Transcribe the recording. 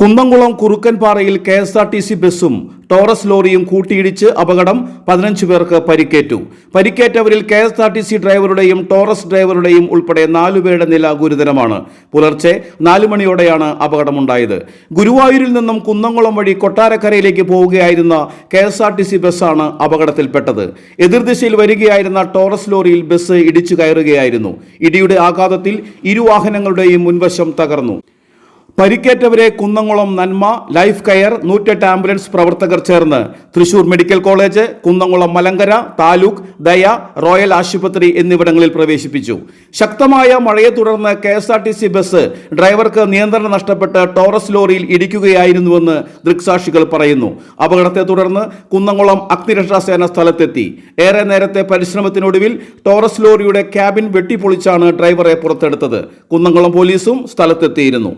Kunnamkulam കുറുക്കൻപാറയിൽ K S R T C ബസ്സും Taurus ലോറിയും കൂട്ടിയിടിച്ച് അപകടം പതിനഞ്ച് പേർക്ക് പരിക്കേറ്റു. പരിക്കേറ്റവരിൽ K S R T C ഡ്രൈവറുടെയും Taurus ഡ്രൈവറുടെയും ഉൾപ്പെടെ നാലുപേരുടെ നില ഗുരുതരമാണ്. പുലർച്ചെ നാലു മണിയോടെയാണ് അപകടമുണ്ടായത്. ഗുരുവായൂരിൽ നിന്നും കുന്നംകുളം വഴി കൊട്ടാരക്കരയിലേക്ക് പോവുകയായിരുന്ന K S R T C ബസ്സാണ് അപകടത്തിൽപ്പെട്ടത്. എതിർദിശയിൽ വരികയായിരുന്ന ടോറസ് ലോറിയിൽ ബസ് ഇടിച്ചു കയറുകയായിരുന്നു. ഇടിയുടെ ആഘാതത്തിൽ ഇരുവാഹനങ്ങളുടെയും മുൻവശം തകർന്നു. പരിക്കേറ്റവരെ കുന്നംകുളം നന്മ ലൈഫ് കെയർ നൂറ്റെട്ട് ആംബുലൻസ് പ്രവർത്തകർ ചേർന്ന് Thrissur medical college Kunnamkulam Malankara taluk Daya Royal ആശുപത്രി എന്നിവിടങ്ങളിൽ പ്രവേശിപ്പിച്ചു. ശക്തമായ മഴയെ തുടർന്ന് K S R T C bus ഡ്രൈവർക്ക് നിയന്ത്രണം നഷ്ടപ്പെട്ട് ടോറസ് ലോറിയിൽ ഇടിക്കുകയായിരുന്നുവെന്ന് ദൃക്സാക്ഷികൾ പറയുന്നു. അപകടത്തെ തുടർന്ന് കുന്നംകുളം അഗ്നിരക്ഷാസേന സ്ഥലത്തെത്തി. ഏറെ നേരത്തെ പരിശ്രമത്തിനൊടുവിൽ ടോറസ് ലോറിയുടെ ക്യാബിൻ വെട്ടിപ്പൊളിച്ചാണ് ഡ്രൈവറെ പുറത്തെടുത്തത്. കുന്നംകുളം പോലീസും സ്ഥലത്തെത്തിയിരുന്നു.